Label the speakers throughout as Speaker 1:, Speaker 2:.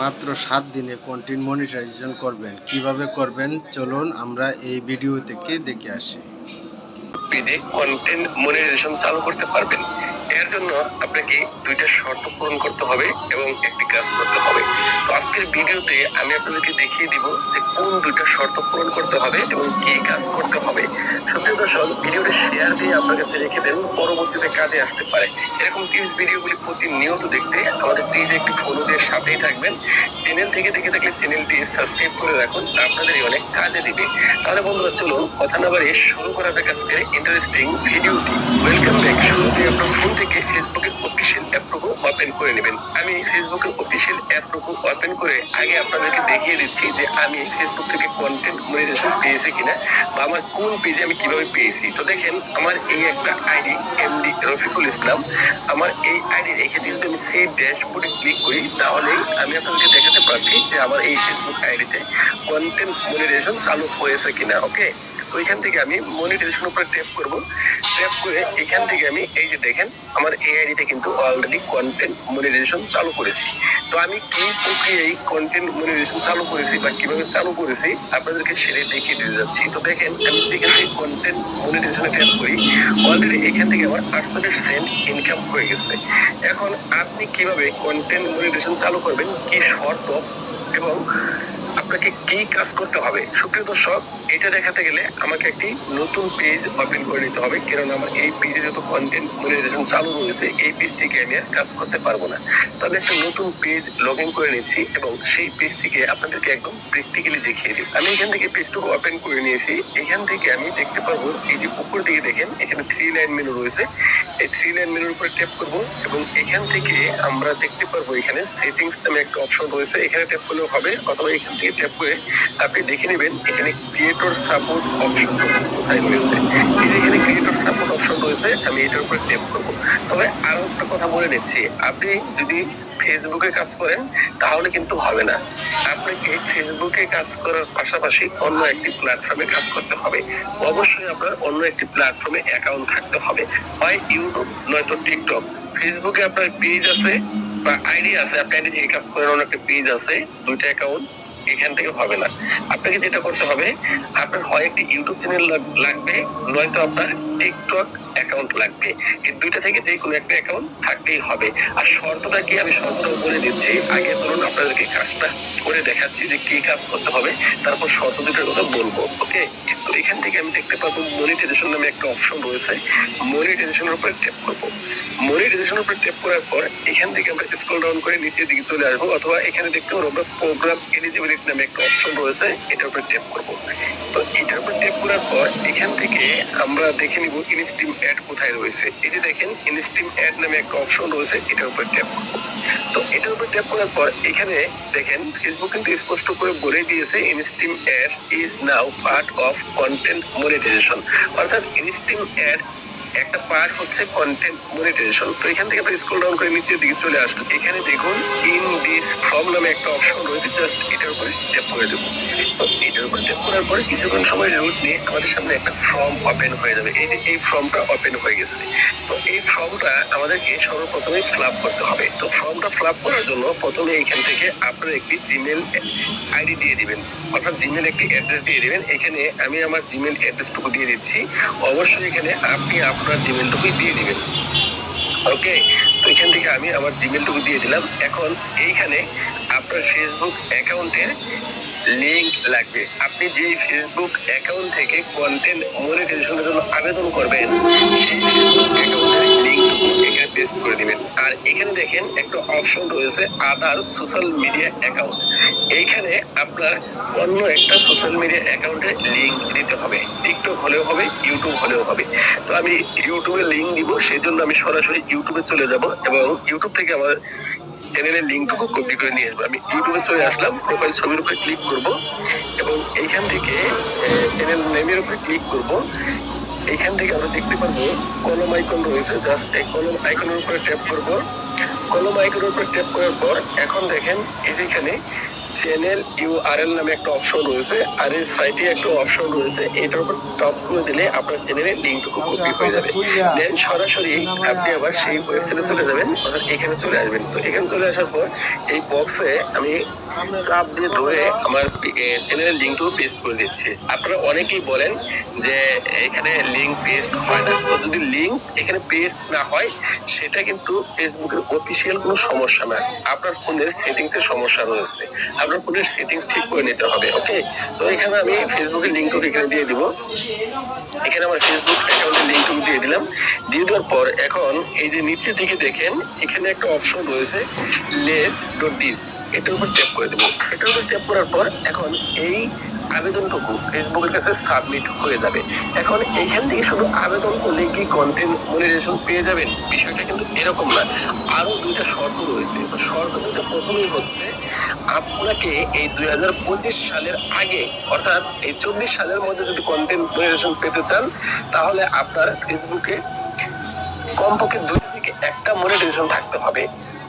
Speaker 1: মাত্র সাত দিনে কন্টেন্ট মনিটাইজেশন করবেন। কীভাবে করবেন? চলুন আমরা এই ভিডিও থেকে দেখে আসি।
Speaker 2: কন্টেন্ট মনিটাইজেশন চালু করতে পারবেন। এর জন্য আপনাকে দুইটা শর্ত পূরণ করতে হবে এবং একটি কাজ করতে হবে। তো আজকের ভিডিওতে আমি আপনাদেরকে দেখিয়ে দিব যে কোন দুইটা শর্ত পূরণ করতে হবে এবং কি কাজ করতে হবে। সত্যি দর্শক, ভিডিওটা শেয়ার দিয়ে আপনার কাছে রেখে দেন, পরবর্তীতে কাজে আসতে পারে। এরকম টিপস ভিডিওগুলি প্রতিনিয়ত দেখতে আমাদের পেজে একটি ফলো দিয়ে সাথেই থাকবেন। চ্যানেল থেকে দেখে থাকলে চ্যানেলটি সাবস্ক্রাইব করে রাখুন আপনাদের অনেক কাজে দিবে। তাহলে বন্ধুরা, চলুন কথা না বাড়িয়ে শুরু করা যাক আজকের ইন্টারেস্টিং ভিডিওটি ওয়েলকাম ব্যাক শুরুতে আপনার ফোন থেকে ফেসবুকের অফিসিয়াল অ্যাপটুকু ওপেন করে নেবেন। আমি ফেসবুকের অফিসিয়াল অ্যাপটুকু ওপেন করে আগে আপনাদেরকে দেখিয়ে দিচ্ছি যে আমি ফেসবুক থেকে কন্টেন্ট মনিটাইজেশন পেয়েছি কিনা বা আমার কোন পেজে আমি কীভাবে পেয়েছি। তো দেখেন, আমার এই একটা আইডি এমডি রফিকুল ইসলাম। আমার এই আইডি রেখে দিয়ে যদি আমি সেই ড্যাশবোর্ডে ক্লিক করি, তাহলেই আমি আপনাদেরকে দেখাতে পারছি যে আমার এই ফেসবুক আইডিতে কন্টেন্ট মনিটাইজেশন চালু হয়েছে কিনা ওকে তো এখান থেকে আমি মনিটাইজেশন উপরে ট্যাপ করব। ট্যাপ করে এখান থেকে আমি এই যে দেখেন, আমার এই আইডিতে কিন্তু অলরেডি কন্টেন্ট মনিটাইজেশন চালু করেছি। তো আমি কি প্রক্রিয়ায় কন্টেন্ট মনিটাইজেশন চালু করেছি বা কীভাবে চালু করেছি আপনাদেরকে সেটাই দেখিয়ে দিতে যাচ্ছি। তো দেখেন, আমি এখান থেকে কন্টেন্ট মনিটাইজেশনে ট্যাপ করি। অলরেডি এখান থেকে আমার আটশো সেন্ট ইনকাম হয়ে গেছে। এখন আপনি কীভাবে কন্টেন্ট মনিটাইজেশন চালু করবেন, কি শর্ত এবং আপনাকে কি কাজ করতে হবে? সুপ্রিয় দর্শক, এটা দেখাতে গেলে আমাকে একটি নতুন পেজ ওপেন করে নিতে হবে। কারণ আমার এই পেজে যত কন্টেন্ট মনিটাইজেশন চালু রয়েছে, এই পেজ থেকে আমি আর কাজ করতে পারব না। তবে একটা নতুন পেজ লগ ইন করে নিচ্ছি এবং সেই পেজ থেকে আপনাদেরকে একদম প্র্যাকটিক্যালি দেখিয়ে দিই। আমি এখান থেকে পেজটুকু ওপেন করে নিয়েছি। এখান থেকে আমি দেখতে পারব, এই যে উপর দিকে দেখেন, এখানে থ্রি লাইন মেনু রয়েছে। এই থ্রি লাইন মেনুর উপরে ট্যাপ করব এবং এখান থেকে আমরা দেখতে পারব এখানে সেটিংস নামে একটা অপশন রয়েছে। এখানে ট্যাপ করলেও হবে, অথবা এখান থেকে করে আপনি দেখে নেবেন, এখানে ক্রিয়েটর সাপোর্ট অপশন কোথায় রয়েছে। এই যে এখানে ক্রিয়েটর সাপোর্ট অপশন রয়েছে, আমি এটার উপরে ট্যাপ করব। তবে আরও একটা কথা বলে নিচ্ছি, আপনি যদি ফেসবুকে কাজ করেন, তাহলে কিন্তু হবে না। আপনাকে ফেসবুকে কাজ করার পাশাপাশি অন্য একটি প্ল্যাটফর্মে কাজ করতে হবে। অবশ্যই আপনার অন্য একটি প্ল্যাটফর্মে অ্যাকাউন্ট থাকতে হবে। হয় ইউটিউব নয়তো টিকটক ফেসবুকে আপনার পেজ আছে বা আইডি আছে, আপনি আইডি থেকে কাজ করেন, অন্য একটা পেজ আছে, দুইটা অ্যাকাউন্ট এখান থেকে হবে না। আপনাকে যেটা করতে হবে, আপনার হয় একটি ইউটিউব চ্যানেল লাগবে, নয়তো আপনার টিকটক অ্যাকাউন্ট লাগবে। এই দুইটা থেকে যে কোনো একটা অ্যাকাউন্ট থাকতেই হবে। আর শর্তটা কি? আমি শর্তটাও বলে দিচ্ছি। আগে চলুন আপনাদেরকে কাজটা করে দেখাচ্ছি যে কি কাজ করতে হবে। তারপর শর্ত দুটোর কথা বলব, ওকে? তো এখান থেকে আমি দেখতে পাবো মনিটাইজেশন নামে একটা অপশন রয়েছে। মনিটাইজেশনের উপরে ট্যাপ করব। মনিটাইজেশনের উপরে ট্যাপ করার পর এখান থেকে আমরা স্ক্রল ডাউন করে নিচের দিকে চলে আসব। অথবা এখানে দেখতে পারব আমরা প্রোগ্রাম এলিজিবিলিটি নামে একটা অপশন রয়েছে, এটার উপরে ট্যাপ করব। তো এটার উপর ট্যাপ করার পর এখান থেকে আমরা দেখে নিব ইনস্টিম অ্যাড কোথায় রয়েছে। এই যে দেখেন ইনস্টিম অ্যাড নামে একটা অপশন রয়েছে, এটার উপর ট্যাপ করব। তো এটার উপর ট্যাপ করার পর এখানে দেখেন ফেসবুক কিন্তু স্পষ্ট করে বলে দিয়েছে instream ads is now part of content monetization অর্থাৎ ইনস্টিম অ্যাড একটা পার্ট হচ্ছে কন্টেন্ট মনিটাইজেশন তো এখান থেকে আমরা স্ক্রল ডাউন করে নিচের দিকে চলে আসলো এখানে দেখুন ইন দিস ফর্ম নামে একটা অপশন রয়েছে জাস্ট এটার উপরে ট্যাপ করে দেবো। তো ট্যাপ করার পরে কিছুক্ষণ সময় লোড নিয়ে আমাদের সামনে একটা ফর্ম ওপেন হয়ে যাবে। এই যে, এই ফর্মটা ওপেন হয়ে গেছে। তো এই ফর্মটা আমাদেরকে সর্বপ্রথমে ফিল করতে হবে। তো ফর্মটা ফিল করার জন্য প্রথমে এখান থেকে আপনার একটি জিমেল আইডি দিয়ে দিবেন। অর্থাৎ জিমেল একটি অ্যাড্রেস দিয়ে দিবেন। এখানে আমি আমার জিমেল অ্যাড্রেসটুকু দিয়ে দিচ্ছি। অবশ্যই এখানে আপনি আপনার জিমেলটুকুই দিয়ে দিবেন। ওকে তো এখান থেকে আমি আমার জিমেলটুকু দিয়ে দিলাম। এখন এইখানে আপনার ফেসবুক অ্যাকাউন্টের লিংক লাগবে। আপনি যে ফেসবুক অ্যাকাউন্ট থেকে কন্টেন্ট মনিটাইজেশনের জন্য আবেদন করবেন, সেই ফেসবুক অ্যাকাউন্টের লিংকটুকু এখানে পেস্ট করে দিবেন। আর এখানে দেখেন একটা অপশন রয়েছে আদার সোশ্যাল মিডিয়া অ্যাকাউন্ট এইখানে আপনার অন্য একটা সোশ্যাল মিডিয়া অ্যাকাউন্টের লিংক দিতে হবে। টিকটক হলেও হবে ইউটিউব হলেও হবে। তো আমি ইউটিউবে লিংক দিব, সেই জন্য আমি সরাসরি ইউটিউবে চলে যাব এবং ইউটিউব থেকে আমার চ্যানেলের লিঙ্কটুকু কপি করে নিয়ে আসব। আমি ইউটিউবে চলে আসলাম প্রোফাইল ছবির উপরে ক্লিক করব এবং এইখান থেকে চ্যানেল নেমের উপরে ক্লিক করব। এইখান থেকে আমরা দেখতে পারব কলম আইকন রয়েছে জাস্ট এই কলম আইকনের উপরে ট্যাপ করব। কলম আইকনের উপরে ট্যাপ করার পর, এখন দেখেন, এই যে এখানে চ্যানেল ইউআরএল নামে একটা অপশন রয়েছে আর এই সাইটে একটা অপশন রয়েছে, এটার উপর টাচ করে দিলে আপনার চ্যানেলের লিঙ্কটুকু কপি হয়ে যাবে। দেন সরাসরি আপনি আবার সেই ওয়েবসাইটে চলে যাবেন, অর্থাৎ এখানে চলে আসবেন। তো এখানে চলে আসার পর এই বক্সে আমি চাপ দিয়ে ধরে আমার চ্যানেলের লিঙ্কটুকু পেস্ট করে দিচ্ছি। আপনারা অনেকেই বলেন যে এখানে লিঙ্ক পেস্ট হয় না। তো যদি লিঙ্ক এখানে পেস্ট না হয়, সেটা কিন্তু ফেসবুকের অফিসিয়াল কোনো সমস্যা না। আপনার ফোনের সেটিংসের সমস্যা রয়েছে। আপনার ফোনের সেটিংস ঠিক করে নিতে হবে ওকে তো এখানে আমি ফেসবুকের লিঙ্কটুকু এখানে দিয়ে দিব। এখানে আমার ফেসবুক অ্যাকাউন্টের লিঙ্কটুকু দিয়ে দিলাম। দিয়ে দেওয়ার পর এখন এই যে নিচের দিকে দেখেন, এখানে একটা অপশন রয়েছে লেস ডট ডিস এটার উপর ট্যাপ করে দেবো। এটার উপর ট্যাপ করার পর এখন এই আবেদনটুকু ফেসবুকের কাছে সাবমিট হয়ে যাবে। এখন এইখান থেকে শুধু আবেদন করলে কি কন্টেন্ট মনিটাইজেশন পেয়ে যাবেন? বিষয়টা কিন্তু এরকম না। আরও দুইটা শর্ত রয়েছে। তো শর্ত দুটো প্রথমেই হচ্ছে, আপনাকে এই দুই হাজার পঁচিশ সালের আগে, অর্থাৎ এই চব্বিশ সালের মধ্যে যদি কন্টেন্ট মনিটাইজেশন পেতে চান, তাহলে আপনার ফেসবুকে কমপক্ষে দুই থেকে একটা মনিটাইজেশন থাকতে হবে।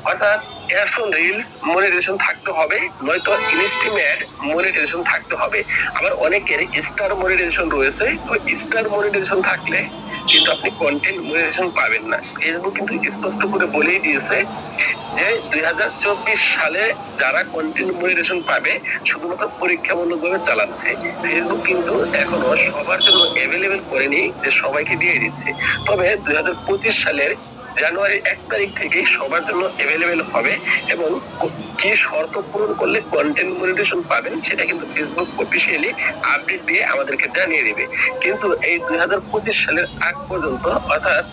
Speaker 2: অর্থাৎ এয়ারসন রিলস মনিটাইজেশন থাকতে হবে, নয়তো ইনস্টিমেট মনিটাইজেশন থাকতে হবে। আবার অনেকের স্টার মনিটাইজেশন রয়েছে, তো স্টার মনিটাইজেশন থাকলে কিন্তু আপনি কন্টেন্ট মনিটাইজেশন পাবেন না। ফেসবুক কিন্তু স্পষ্ট করে বলেই দিয়েছে যে দুই হাজার চব্বিশ সালে যারা কন্টেন্ট মনিটাইজেশন পাবে, শুধুমাত্র পরীক্ষামূলকভাবে চালাচ্ছে। ফেসবুক কিন্তু এখনও সবার জন্য অ্যাভেলেবেল করেনি, যে সবাইকে দিয়ে দিচ্ছে। তবে দুই হাজার পঁচিশ সালের জানুয়ারি এক তারিখ থেকে সবার জন্য অ্যাভেলেবেল হবে এবং ক- শর্ত পূরণ করলে কন্টেন্ট মনিটেশন পাবেন সেটা কিন্তু ফেসবুক অফিসিয়ালি আপডেট দিয়ে আমাদেরকে জানিয়ে দেবে। কিন্তু এই দু হাজার পঁচিশ সালের আগ পর্যন্ত, অর্থাৎ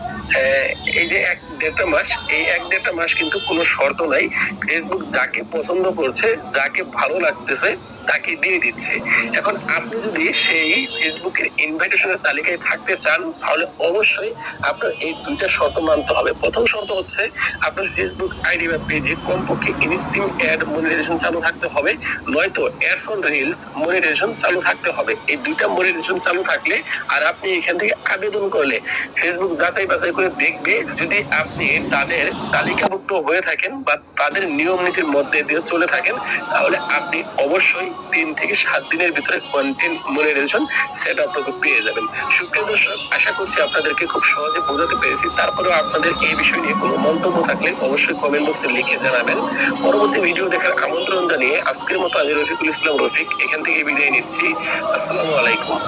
Speaker 2: এই যে এক দেড়টা মাস, এই এক দেড়টা মাস কিন্তু কোনো শর্ত নাই। ফেসবুক যাকে পছন্দ করছে, যাকে ভালো লাগতেছে তাকে দিয়ে দিচ্ছে। এখন আপনি যদি সেই ফেসবুকের ইনভাইটেশনের তালিকায় থাকতে চান, তাহলে অবশ্যই আপনার এই দুইটা শর্ত মানতে হবে। প্রথম শর্ত হচ্ছে আপনার ফেসবুক আইডি বা পেজে কমপক্ষে ইনস্টিম অ্যাড মনিটাইজেশন চালু থাকতে হবে, নয়তো অ্যাডস অন রিলস মনিটাইজেশন চালু থাকতে হবে। এই দুইটা মনিটাইজেশন চালু থাকলে আর আপনি এখান থেকে আবেদন করলে ফেসবুক যাচাই বাছাই করে দেখবে যদি আপনি তাদের তালিকাভুক্ত হয়ে থাকেন বা তাদের নিয়ম নীতির মধ্যে দিয়ে চলে থাকেন, তাহলে আপনি অবশ্যই তিন থেকে সাত দিনের ভিতরে কন্টেন্ট মনিটাইজেশন সেট আপনাকে পেয়ে যাবেন। সুপ্রিয় দর্শক, আশা করছি আপনাদেরকে খুব সহজে বোঝাতে পেরেছি। তারপরেও আপনাদের এই বিষয় নিয়ে কোনো মন্তব্য থাকলে অবশ্যই কমেন্ট বক্সে লিখে জানাবেন। পরবর্তী ভিডিও দেখার আমন্ত্রণ জানিয়ে আজকের মতো আমি রফিকুল ইসলাম রফিক এখান থেকে বিদায় নিচ্ছি। আসসালামু আলাইকুম।